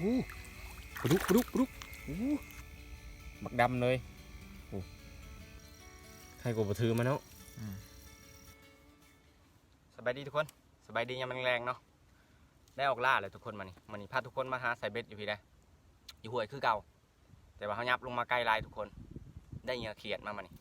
โอ้ปลุกปลุกปลุกโอ้บักดำเลยโอ้ใครกบถือมาเนาะสบายดีทุกคนสบายดียามแรงๆเนาะได้ออกล่าเลยทุกคนมานี่มานี่พาทุกคนมาหาใส่เบ็ดอยู่พี่ได้อยู่ห้วยคือเก่า แต่ว่าเขายับลงมาใกล้ลายทุกคน ได้เหงื่อเขียดมามานี่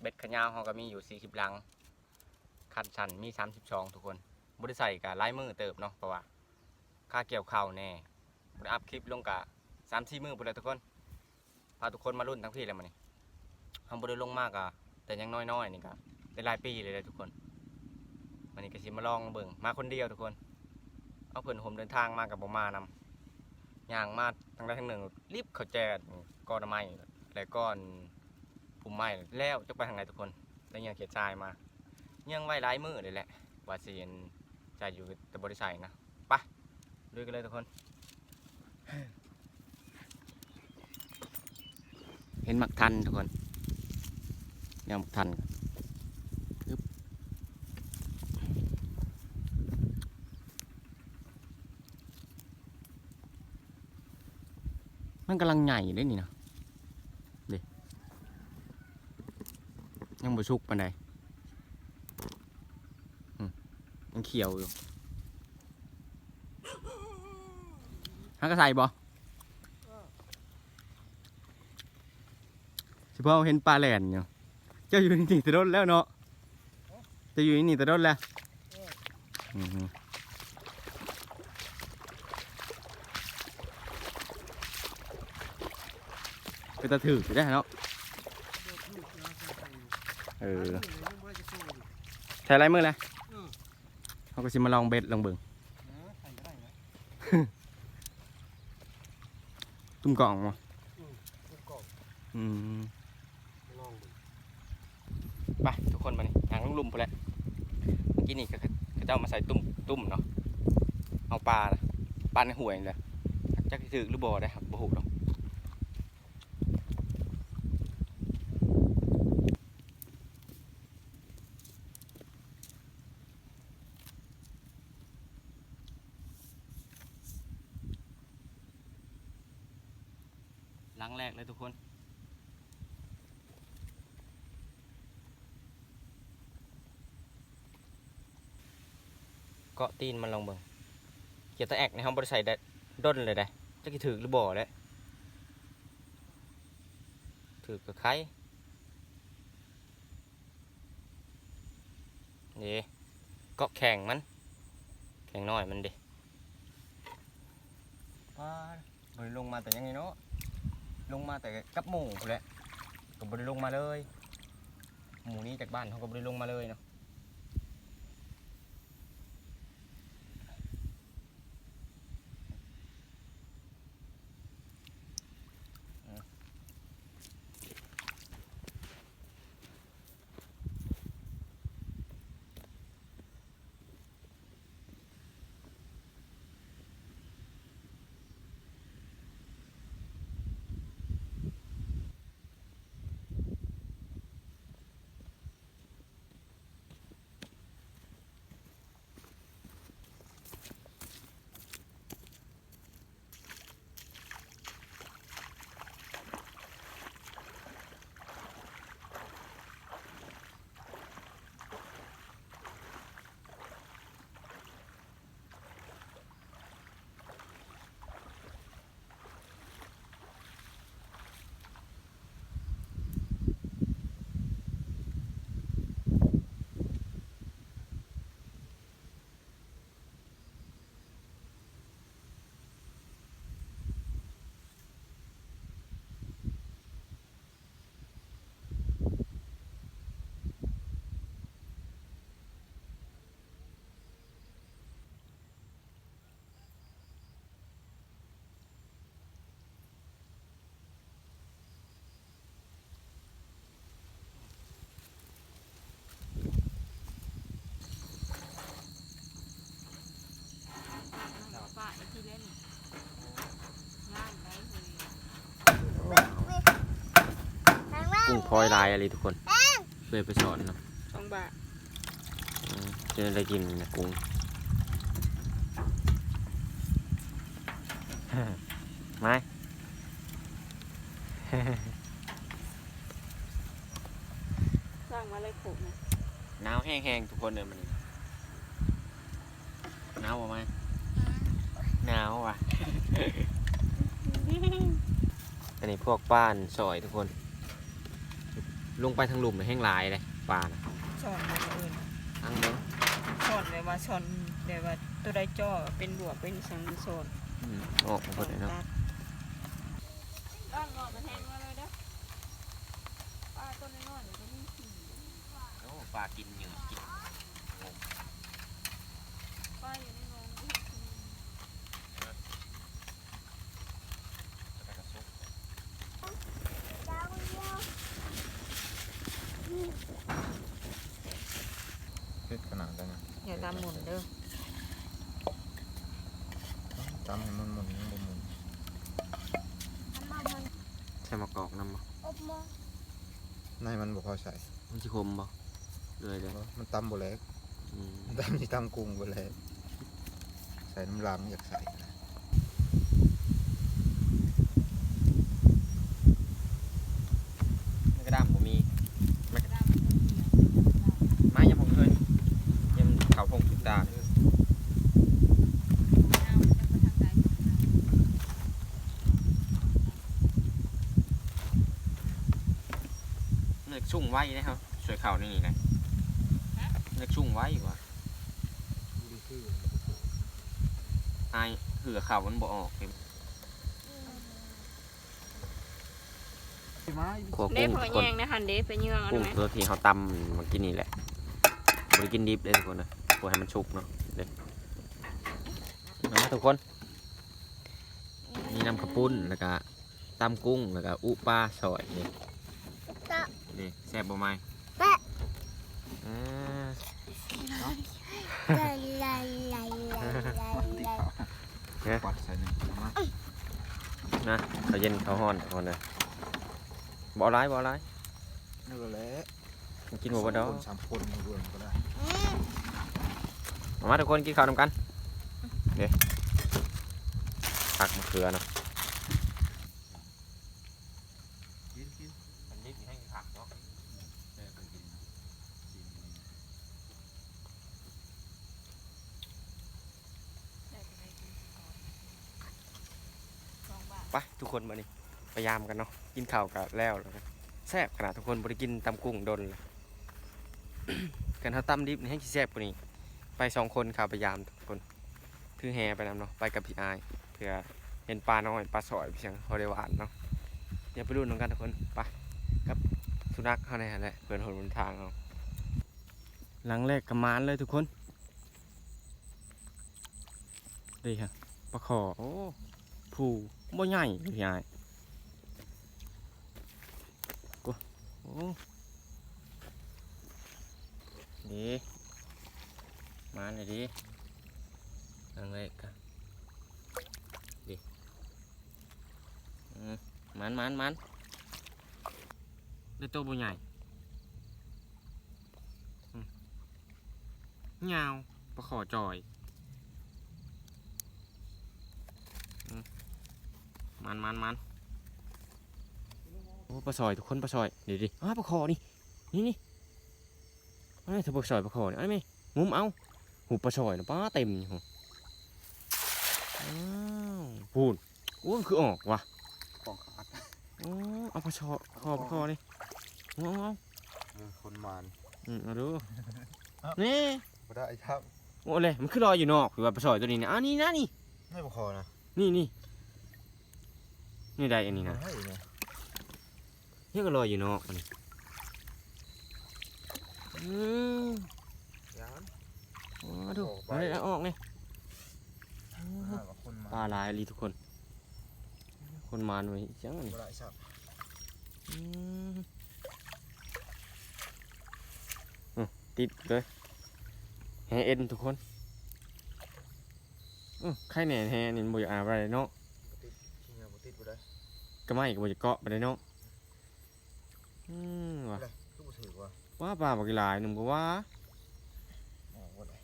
เบ็ดขยาวเขาก็มีอยู่40ลังคันชันมี32ทุกคนบริใส่กับไลายมือเติบเนาะเพราะว่าค่าเกี่ยวเข่าแน่ บริอัพคลิปลงกับสามสี่มือไปเลยทุกคนพาทุกคนมารุ่นทั้งพี่เลยมานี่ทำบริลงมากอะแต่ยังน้อยๆนี่ก็ได้หลายปีเลยเลยทุกคนวันนี้ก็สิมาลองเบิ่งมาคนเดียวทุกคน เอาเพื่อนผมเดินทางมากับผมมานำย่างมาทางใดทางหนึ่งรีบเขาแจกก้อนไม้และก้อนพุ่มไม้แล้วจะไปทางไหนทุกคนแล้วยังเขียดทรายมายังไว้หลายมือเลยแหละว่าสิเห็นใจอยู่แต่บริษัทนะไปลุยกันเลยทุกคน เห็นหมักทันทุกคนยังหมักทันมันกำลังใหญ่เลยนี่นะเด็ยังบ่สุกปานใดมันเขียวอยู่ ฮักกระใส่บ่เฉพาะเห็นปลาแหลนอยู่เจ้าอยู่นี่แต่รถแล้วเนาะเจะอยู่นี่แต่รถแล้วอือหือเป็นตาถือได้เนาะเออใช้ไรมือเลยเขาก็สิมาลองเบ็ดลองเบิ่ง ตุ้มกล่องมาอืมไปทุกคนมานี่ทางลุงลุมไปแล้วเมื่อกี้นี่ก็เขาเจ้ามาใส่ตุ้มตุ้มเนาะเอาปลาน่ะปลาในห่วยนี่แหละจักสิถือหรือบ่ได้ครับบ่ฮู้หรอกหลังแรกเลยทุกคน เกาะตีนมันลองเบิ่งเกียร์ตะแอกในห้องบริษัทได้ด้นเลยได้จักสิถือหรือบ่ได้ถือกับใครนี่เกาะแข่งมัน แข่งน้อยมันดิว้าบริลงมาแต่ยังไงเนาะลงมาแต่กับหมูแหละก็บริลงมาเลย หมูนี้จากบ้านเขาก็บริลงมาเลยเนาะ อยลายอะไรทุกคน เคยไปสอนเนาะสองบาทอืมเจออะไรกินเนะกุ้ง ไม้สร้างมาเลยผมนะหนาวแห้งๆทุกคนเลยมันหนาวบ่ไหมหนาวว่ะ อันนี้พวกป้านซอยทุกคน ลงไปทางหลุมน่ะแห้งหลายเลยป่านะช้อนแบบอื่นทั้งเด้งช้อนแบบว่าช้อนแบบว่าตัวใดจ่อเป็นบวกเป็นสังช้อนอืมออกมาหมดเลยเนาะล่างงอมาแทงมาเลยเด้อปลาตัวน้อยๆก็มีขี่ โอ้ปลากินเหยื่อกิน ปลาอยู่ในน้องก็มีขี่ เฮ็ดขนาดนั้นนะ อย่า ตามหมุนเด้อตำให้มันหมุนยังบ่หมุนใช่มะกอกน้ำบ่ในมันบ่พอใส่มันสิคมบ่เลยเลยเพราะมันตำบ่แหลกอืม มันตำที่ตำกุ้งบ่แหลกใส่น้ำลังอยากใส่นะ มันกระดามผมมีมันกระดามไม้ยังผมเคยยังเขาพงสุดตาเลยเลือกชุ่ง ไว้นะครับสวยเข่านี่นี่นะเลือกชุ่งไว้ว่ะไอายเหือเข่ามันบ่ออกเลยขัวเด้กุ้งพอคนแยงนะหันเด้ไปเยื่องเอันกุ้งไหมตัวที่เขาตำมากินนี่แหละบริกินดิบเลยทุกคนนะกลัวให้มันชุกเนาะเด็ดมาทุกคน มีน้ำกระปุ้นแล้วก็ตำกุ้งแล้วก็อุปลาซอยนี่ นี่แซ่บบ่ไหมอ่าปัดใส่หนึ่งเอามานะเขาเย็นเขาฮ้อนทุกคนนะบ่ร้ายบ่ร้ายนี่ก็แหละมันกินบ่บ่ดอกสงคนสามคนรวมก็ได้มามาทุกคนกินข้าวนำกันเดี๋ยวผักมะเขือเนาะ กินกิน มันนิดให้ผักเนาะ แม่ไปกินกิน ไปทุก คนมานี่พยายามกันเนาะกินข้าวกันแล้วแล้วกันแซ่บขนาดทุกคนบริกินตำกุ้งโดนเลยกันเขาตำดิบนี่ให้สิแซ่บกว่านี้ไปสองคนข่าวพยายามทุกคนถือแฮไปนำเนาะไปกับพี่อายเพื่อเห็นปลาน้อยปลาสอยเพียงพอได้หวานเนาะเดี๋ยวไปดูน้องกันทุกคนไปกับสุนัขเขาในหันแหละเพื่อนหนบนทางเอาหลังแรกกับมานเลยทุกคนดีค่ะปลาขอโอ้ผู้ บ่ใหญ่พี่อายกูโอ้ดีมาเลยดีหลังแรกกันดีมันมันมันได้ตัวบ่ใหญ่อืมยาปลาขอจอย มันมันมันโอ้ปลาซอยทุกคนปลาซอยเดี๋ยวดิอ้าวปลาคอนี่นี่นี่เอ้ยถ้าปลาซอยปลาคอนี่เอ้ยไม่งุ้มเอาหูปลาซอยนะป้าเต็มอยู่หูอ้าวพูดโอ้มันคือออกว่ะของขาดโอ้เอาปลาชอคอปลาคอนี่เอาเอาเอาเออคนมานอืมเอาดูนี่บ่ได้ครับโอ้เลยมันคือลอยอยู่นอกหรือว่าปลาซอยตัวนี้เนี่ยอ้าวนี่นะนี่ไม่บ่คอนะนี่นี่ นี่ได้อันนี้นะให้เยก็ลอยอยู่นอกอันนี้อืมยานโอ้ดูออกไอาเลยเอออกนี่ปลาลายลีทุกคน คนมานไว้จังอันนี้บ่ได้ครับอือติดเลยแฮเอ็นทุกคนอือใครแหน่แฮนี่บ่อยากอาบอะไรเนาะ บ่ติดกินยาบ่ติดบ่ได้ ก็ไม่ก็บ่จะเกาะไปได้เนาะอืมว่ะเลยคือบ่ถือว่าว่าปลาบักหลายหนุ่มก็ว่าออกบ่ได้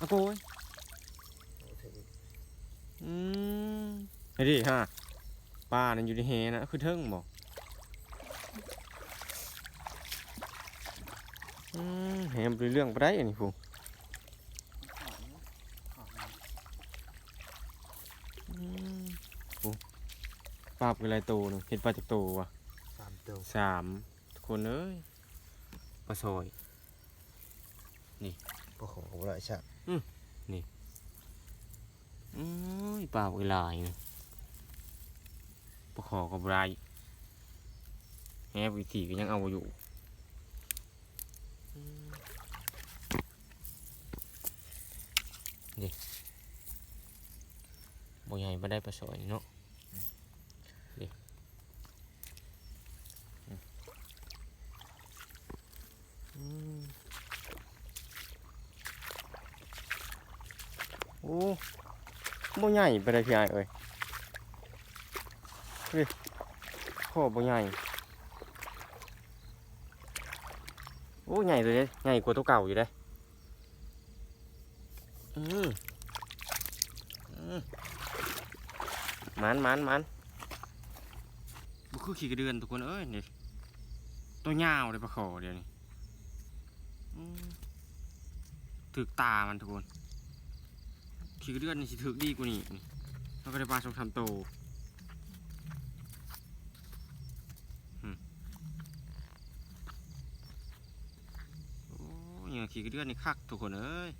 อะโกยบ่ถืออืมแฮเฮ้ยดิฮะปลานั่นอยู่ในเฮนะคือเทิงบอกอืมเฮมเป็นเรื่องไปได้อันนี้พูอืมพู ปลาเป็นไรโตหนึงเห็นปลาจากโตวะสามตัวสามคนเอ้ยปลาซอยโอ้โหไรชะอืมปลาเป็นลายนะปลาขอกับไรแฮบวิธีก็ยังเอาอยู่อืมนี่บ่ใหญ่บ่ได้ปลาซอยเนาะนี่อืม โอ้บ่ใหญ่ไปได้พี่ไอ้เอ้ยเฮ้ยข้อบ่ใหญ่โอ้ใหญ่เลยใหญ่กว่าตัวเก่าอยู่เด้อืมอืมมันมันมันบ่คือขี้กระเดือนทุกคนเอ้ยนี่ตัวยาวเลยปลาขอเดี๋ยวนี้ ถึกตามันทุกคนขี้กระเดือนนี่สิถึกดีกว่านี้นี่เราก็ได้ปลาสองสามตัวอืมโอ้ยอย่างขี้กระเดือนนี่คักทุกคนเอ้ย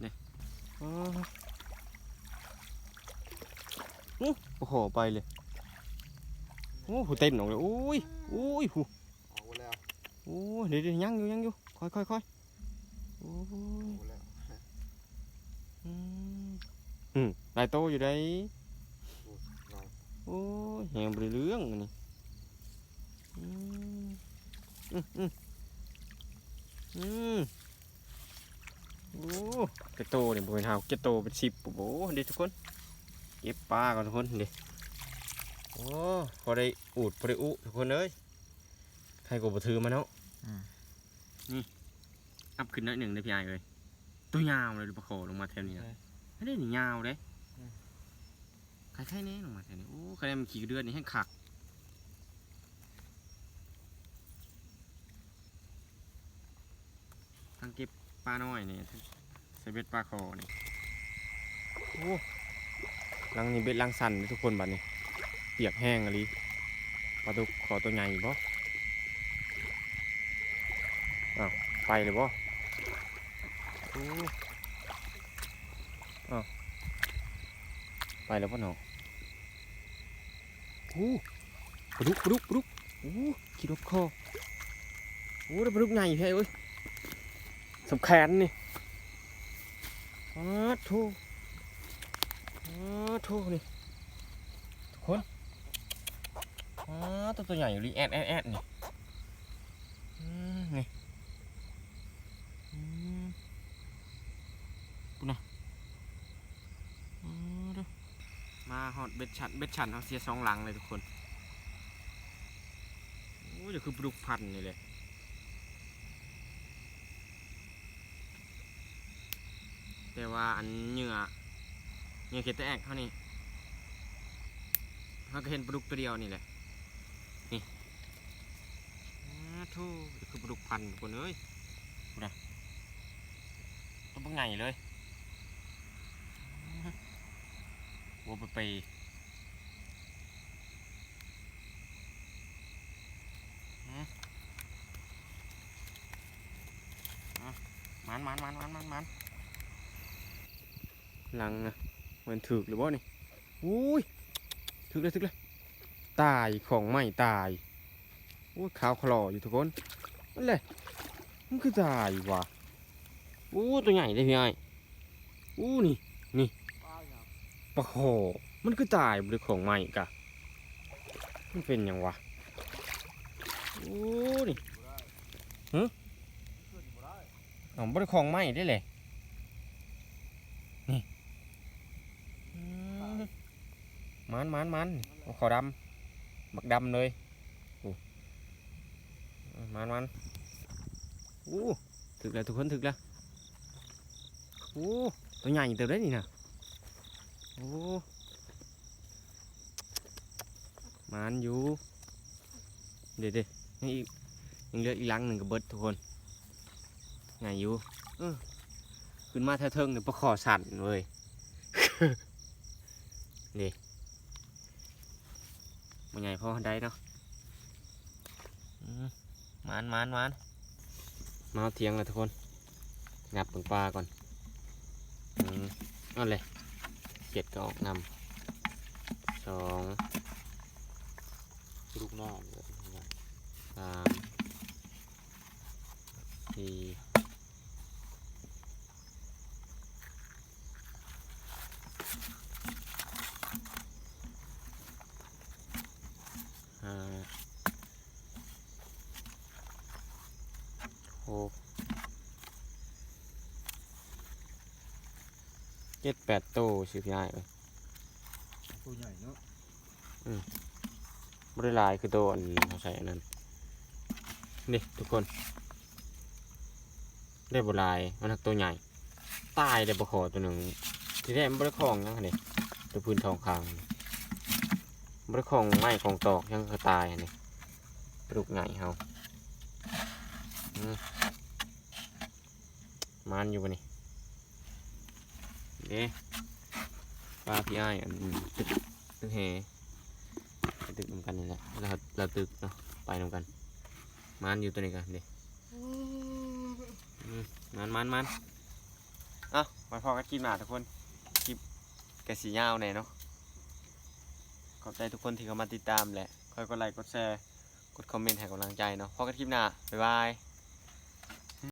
เนี่ยโอ้โอ้โอ้โหไปเลยโอ้โหเต้นออกเลยโอ้ยโอ้ยหูออกแล้วโอ้ยเดี๋ยวเดี๋ยวยังอยู่ยังอยู่ ค่อยค่อยค่อยโอ้ยออกแล้วอืมอืมหลายโตอยู่ได้น้อยโอ้ยแหงบริเรื่องอันนี่อืมอืมอืมอืมโอ้เกระโตเนี่ยบริเวณหาวเกระโตเป็นสิบโอ้โหเด็ทุกคนเก็บปลาก่อนทุกคนเด็โอ้พอได้อูดพอได้อุทุกคนเอ้ยใครกบถือมาเนาะอืม นี่อัพขึ้นหน้อยหนึ่งได้พี่ไอ้เลยตัวยาวเลยดูปลาโคลงมาแถวนี้นะไม่ได้หนียาวเลยคล้ายๆแน่ลงมาแค่นี้โอ้คะแนนมันขี่เดือนนี่ให้ขักทั้งเก็บปลาน้อยนี่ทั้งใส่เบ็ดปลาคอนี่โอ้ลังนี่เบ็ดลังสั่นเลยทุกคนบัดนี้ เปียกแห้งอะไรปลาดุกขอตัวใหญ่บ่อ้าว ไปเลยบ่โอ้อ้าวไปแล้วพ่อหนอโอ้ปลาดุกปลาดุกปลาดุกโอ้ขีดรอบคอโอ้ได้ปลาดุกใหญ่แท้เว้ยสำแขนนี่อ้าโถอ้าโถนี่ทุกคนอ้าตัวตัวใหญ่อยู่ดิแอดแอดแอดนี่อืมนี่อืมปุ่นนะอืมเด้อ มาฮอด เบ็ดชันเบ็ดชันเขาเสียสองหลังเลยทุกคนโอ้ยเดี๋ยวคือปลุกพันนี่เลยแต่ว่าอันเหยื่อเหยื่อเกตแอกเขานี่เขาก็เห็นปลุกตัวเดียวนี่แหละนี่อ้าโธ่เดี๋ยวคือปลุกพันทุกคนเอ้ยนะตัวบังไงเลยวัวไปไปหืมอะ มันมันมันมันมันมันหลังนะมันถึกหรือบ่นี่อุ้ยถึกเลยถึกเลยตายของไม่ตายอุ้ยขาวคลออยู่ทุกคนนั่นแหละมันคือตายว่ะอู้ตัวใหญ่เลยพี่ไอ้อู้นี่นี่ปะโหมันคือตายบริของใหม่กะมันเป็นยังวะโอ้นี่ฮึ อ๋อบริของใหม่ได้เลยนี่อืมมันมันมันเอาขอดำบักดำเลยโอ้มันมันโอ้ถึกแล้วทุกคนถึกแล้วโอ้ตัวใหญ่เติบได้นี่นะโอ้หมานอยู่เดี๋ยวเดี๋ยวยังอีกยังเหลืออีกหลังหนึ่งกับเบิดทุกคน ไงอยู่เออขึ้นมาเท่าเทิงเนี่ยประคอสั่นเว้ยนี่มันใหญ่พอได้เนาะอืมหมานหมานหมานมาเอาเทียงเลยทุกคนงับเปิงปลาก่อนอืมเอาเลยเจ็ดก็ออกนำสองลูกน้องสามสี่ ห้าหกเจ็ดแปดโตวชื่อพี่ไอ้ายเอ้ยตัวใหญ่เนาะบริลายคือตัวอันเขาใส่อันนั้นนี่ทุกคน ได้บรายมันหักตัวใหญ่ ตายได้บขอตัวหนึ่งที่แรกมันบริคลองยังไงตัวพื้นทองคาง บริคลองไม้ของตอกยังก็ตายอันนี่ปลุกไงเฮามันอยู่ปะนี่เด้ปลาพี่ไอ้อันตึกตึกแหไปตึกนำกันนี่แหละเราเราตึกเนาะไปนำกันมันอยู่ตัวนี้กันเด็มันมันมันเอ้าไปพอกันคลิปหนาทุกคนคลิปกระสียาวหน่เนาะ ขอบใจทุกคนที่เข้ามาติดตามแหละคอยกดไลค์กดแชร์ กดคอมเมนต์ให้กำลังใจเนาะพอกันคลิปหน้า บ๊ายบาย